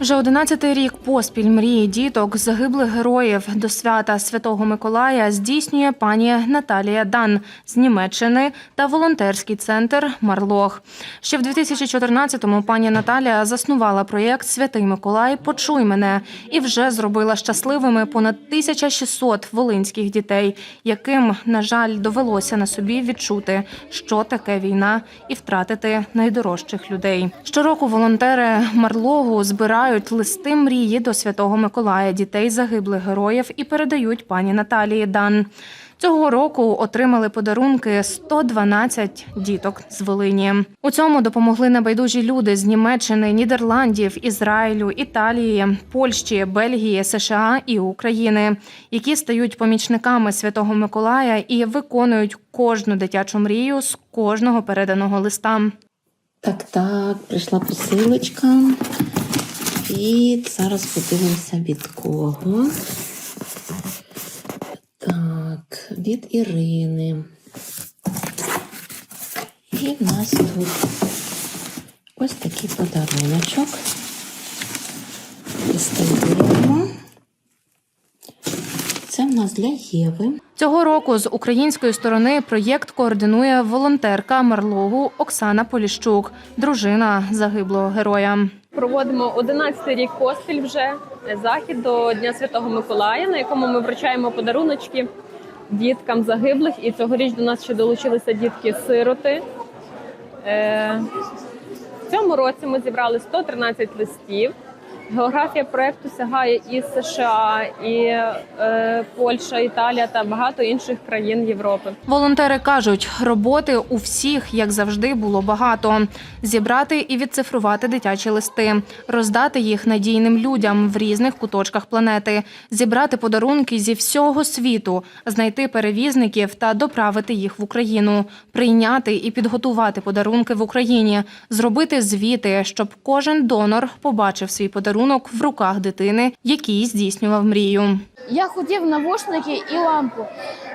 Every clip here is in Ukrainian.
Вже 11-й рік поспіль мрії діток загиблих героїв до свята Святого Миколая здійснює пані Наталія Дан з Німеччини та волонтерський центр Марлох. Ще в 2014-му пані Наталія заснувала проєкт Святий Миколай Почуй мене і вже зробила щасливими понад 1600 волинських дітей, яким, на жаль, довелося на собі відчути, що таке війна, і втратити найдорожчих людей. Щороку волонтери Марлогу збирають листи мрії до Святого Миколая дітей загиблих героїв і передають пані Наталії Дан. Цього року отримали подарунки 112 діток з Волині. У цьому допомогли небайдужі люди з Німеччини, Нідерландів, Ізраїлю, Італії, Польщі, Бельгії, США і України, які стають помічниками Святого Миколая і виконують кожну дитячу мрію з кожного переданого листа. Так, так, прийшла посилочка. І зараз подивимося від кого. Так, від Ірини. І в нас тут ось такий подаруночок. Із в нас для Єви. Цього року з української сторони проєкт координує волонтерка Марлогу Оксана Поліщук, дружина загиблого героя. Проводимо 11 рік поспіль вже захід до Дня Святого Миколая, на якому ми вручаємо подаруночки діткам загиблих. І цьогоріч до нас ще долучилися дітки-сироти. Е, В цьому році ми зібрали 113 листів. Географія проекту сягає і США, і е, Польща, Італія та багато інших країн Європи. Волонтери кажуть, роботи у всіх, як завжди, було багато: зібрати і відцифрувати дитячі листи, роздати їх надійним людям в різних куточках планети, зібрати подарунки зі всього світу, знайти перевізників та доправити їх в Україну, прийняти і підготувати подарунки в Україні, зробити звіти, щоб кожен донор побачив свій подарунок в руках дитини, який здійснював мрію. Я хотів навушники і лампу.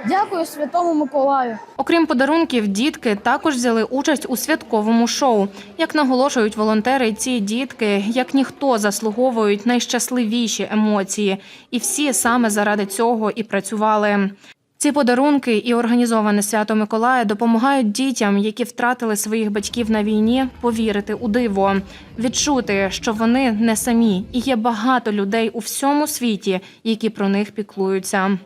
Дякую Святому Миколаю. Окрім подарунків, дітки також взяли участь у святковому шоу. Як наголошують волонтери, ці дітки, як ніхто, заслуговують найщасливіші емоції, і всі саме заради цього і працювали. Ці подарунки і організоване свято Миколая допомагають дітям, які втратили своїх батьків на війні, повірити у диво, відчути, що вони не самі, і є багато людей у всьому світі, які про них піклуються.